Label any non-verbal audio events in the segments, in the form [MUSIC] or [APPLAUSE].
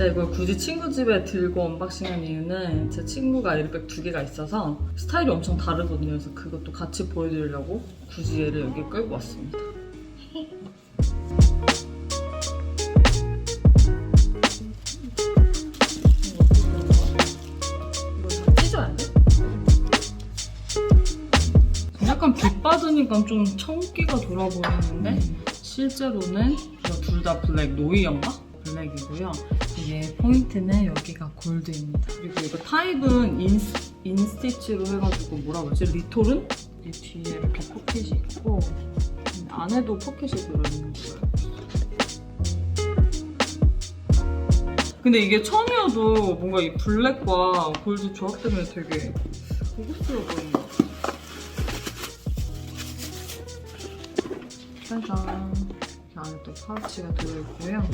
제가 이걸 굳이 친구 집에 들고 언박싱한 이유는 제 친구가 에어백 두 개가 있어서 스타일이 엄청 다르거든요. 그래서 그것도 같이 보여드리려고 굳이 얘를 여기 끌고 왔습니다. 이거 다 찢어야 돼? 약간 빛 받으니까 좀 청기가 돌아 보이는데 실제로는 둘 다 블랙 노이언가? 블랙이고요. 이게 포인트는 여기가 골드입니다. 그리고 이거 타입은 인, 인스티치로 해가지고 뭐라 그러지? 리톨은? 이 뒤에 이렇게 포켓이 있고 안에도 포켓이 들어있는 거예요. 근데 이게 처음이어도 뭔가 이 블랙과 골드 조합 때문에 되게 고급스러워 보이는 것 같아요. 짜잔. 이 안에 또 파우치가 들어있고요.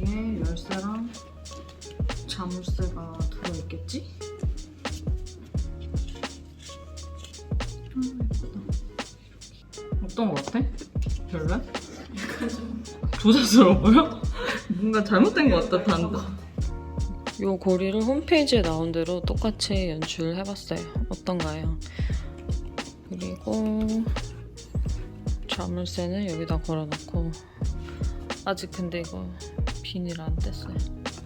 여기에 열쇠랑 자물쇠가 들어있겠지? 아, 예쁘다. 어떤 거 같아? 별로야? 조사스러워 보여? 뭔가 잘못된 것 같다, 단다. 요 고리를 홈페이지에 나온 대로 똑같이 연출해봤어요. 어떤가요? 그리고 자물쇠는 여기다 걸어놓고 아직 근데 이거 비닐 안 뗐어요.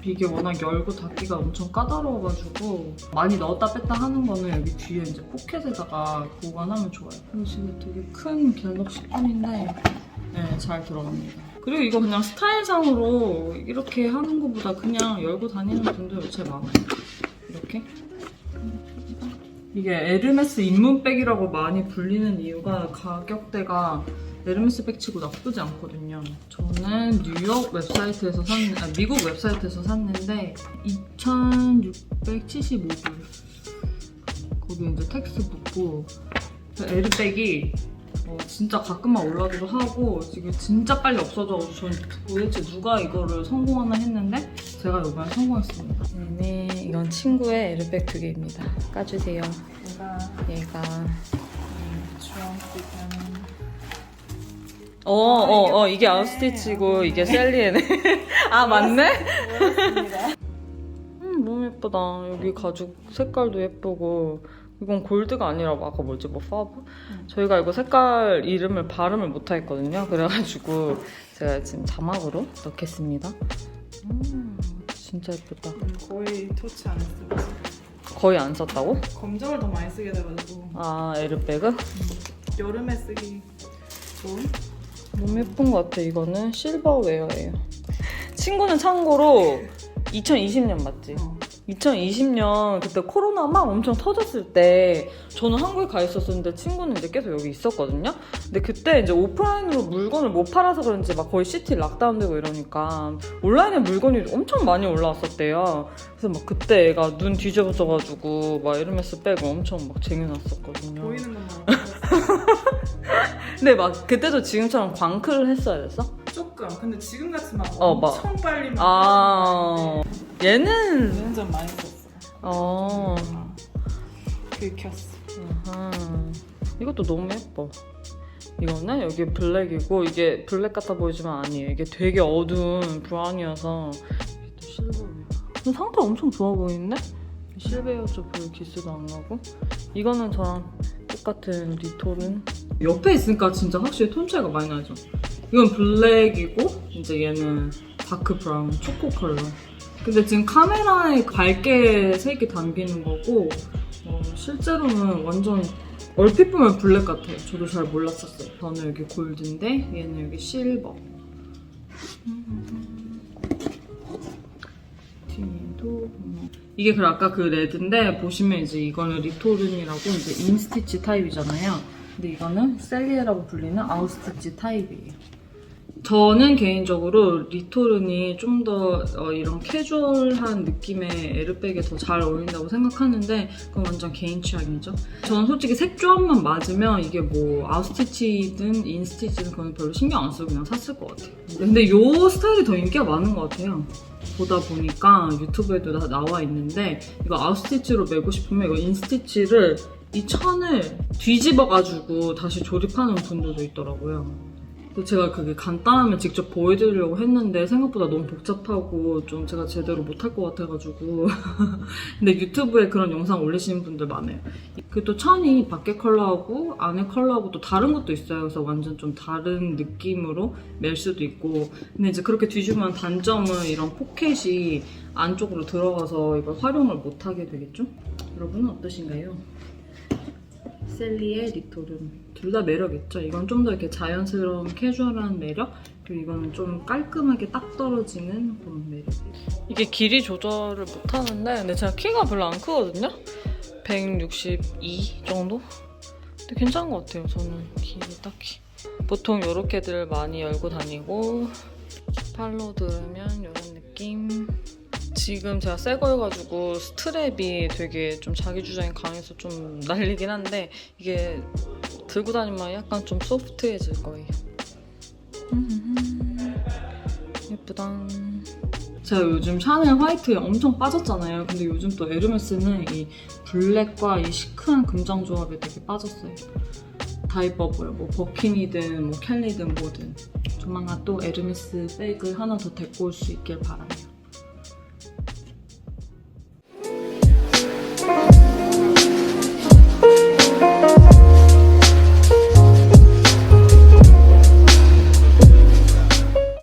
이게 워낙 열고 닫기가 엄청 까다로워가지고 많이 넣었다 뺐다 하는 거는 여기 뒤에 이제 포켓에다가 보관하면 좋아요. 그리고 지금 되게 큰 갤럭시 폰인데 네, 잘 들어갑니다. 그리고 이거 그냥 스타일상으로 이렇게 하는 것보다 그냥 열고 다니는 분들 제일 많아요. 이렇게. 이게 에르메스 입문백이라고 많이 불리는 이유가 가격대가 에르메스 백치고 나쁘지 않거든요. 저는 뉴욕 웹사이트에서 샀, 아, 미국 웹사이트에서 샀는데 2,675불. 거기 이제 텍스 붙고 그 에르백이 어, 진짜 가끔만 올라기도 하고 지금 진짜 빨리 없어져가지고 저는 도대체 누가 이거를 성공하나 했는데 제가 이번에 성공했습니다. 네, 이건 친구의 에르백 두 개입니다. 까주세요. 제가 얘가 주황색은 어, 어, 어, 이게 아웃스티치고 이게 셀리에네. [LAUGHS] 아, 맞네? [LAUGHS] 음, 너무 예쁘다. 여기 가죽 색깔도 예쁘고. 이건 골드가 아니라 아까 뭐지, 뭐 파브? 저희가 이거 색깔 이름을 발음을 못하겠거든요. 그래가지고 제가 지금 자막으로 넣겠습니다. 음, 진짜 예쁘다. 거의 터치 안 했어요. 거의 안 썼다고? 검정을 더 많이 쓰게 돼가지고 아, 에르백은? 여름에 쓰기 좋은? 너무 예쁜 것 같아. 이거는 실버웨어예요. 친구는 참고로 2020년 맞지? 어. 2020년 그때 코로나 막 엄청 터졌을 때 저는 한국에 가 있었었는데 친구는 이제 계속 여기 있었거든요. 근데 그때 이제 오프라인으로 물건을 못 팔아서 그런지 막 거의 시티 락다운되고 이러니까 온라인에 물건이 엄청 많이 올라왔었대요. 그래서 막 그때 애가 눈 뒤집어져가지고 막 에르메스 백을 엄청 막 쟁여놨었거든요. 보이는 것만. [LAUGHS] 근데 막 그때도 지금처럼 광클을 했어야 됐어? 조금. 근데 지금 같이 막 어, 막. 엄청 빨리 막 아 얘는 얘는 좀 많이 썼어. 어 긁혔어. 아하. 이것도 너무 예뻐. 이거는 여기 블랙이고 이게 블랙 같아 보이지만 아니에요. 이게 되게 어두운 브라운이어서 이게 또 실버예요. 근데 상태 엄청 좋아 보이는데? 실베어도 별 기스도 안 나고 이거는 저랑 똑같은 리톨은 옆에 있으니까 진짜 확실히 톤 차이가 많이 나죠. 이건 블랙이고 이제 얘는 다크 브라운 초코 컬러. 근데 지금 카메라에 밝게 색이 담기는 거고 어, 실제로는 완전 얼핏 보면 블랙 같아요. 저도 잘 몰랐었어요. 저는 여기 골드인데 얘는 여기 실버. 뒤에도 보면 이게 그 아까 그 레드인데 보시면 이제 이거는 리토른이라고 이제 인스티치 타입이잖아요. 근데 이거는 셀리에라고 불리는 아웃스티치 타입이에요. 저는 개인적으로 리토른이 좀 더 이런 캐주얼한 느낌의 에르백에 더 잘 어울린다고 생각하는데 그건 완전 개인 취향이죠. 저는 솔직히 색 조합만 맞으면 이게 뭐 아웃스티치든 인스티치든 그건 별로 신경 안 쓰고 그냥 샀을 것 같아요. 근데 이 스타일이 더 인기가 많은 것 같아요. 보다 보니까 유튜브에도 다 나와 있는데 이거 아웃스티치로 매고 싶으면 이거 인스티치를 이 천을 뒤집어가지고 다시 조립하는 분들도 있더라고요. 또 제가 그게 간단하면 직접 보여드리려고 했는데 생각보다 너무 복잡하고 좀 제가 제대로 못할 것 같아가지고. [LAUGHS] 근데 유튜브에 그런 영상 올리시는 분들 많아요. 그또 천이 밖에 컬러하고 안에 컬러하고 또 다른 것도 있어요. 그래서 완전 좀 다른 느낌으로 멜 수도 있고. 근데 이제 그렇게 뒤집으면 단점은 이런 포켓이 안쪽으로 들어가서 이걸 활용을 못하게 되겠죠? 여러분은 어떠신가요? 셀리의 리토름 둘 다 매력 있죠. 이건 좀 더 이렇게 자연스러운 캐주얼한 매력 그리고 이거는 좀 깔끔하게 딱 떨어지는 그런 매력. 이게 길이 조절을 못 하는데 근데 제가 키가 별로 안 크거든요. 162 정도? 근데 괜찮은 것 같아요. 저는 길이 딱히. 보통 이렇게들 많이 열고 다니고 팔로 들으면 이런 느낌. 지금 제가 새 거여가지고 스트랩이 되게 좀 자기 주장이 강해서 좀 날리긴 한데 이게 들고 다니면 약간 좀 소프트해질 거예요. 예쁘다. 제가 요즘 샤넬 화이트에 엄청 빠졌잖아요. 근데 요즘 또 에르메스는 이 블랙과 이 시크한 금장 조합에 되게 빠졌어요. 다 이뻐 보여. 뭐 버킨이든 뭐 켈리든 뭐든. 조만간 또 에르메스 백을 하나 더 데리고 올 수 있길 바라네요.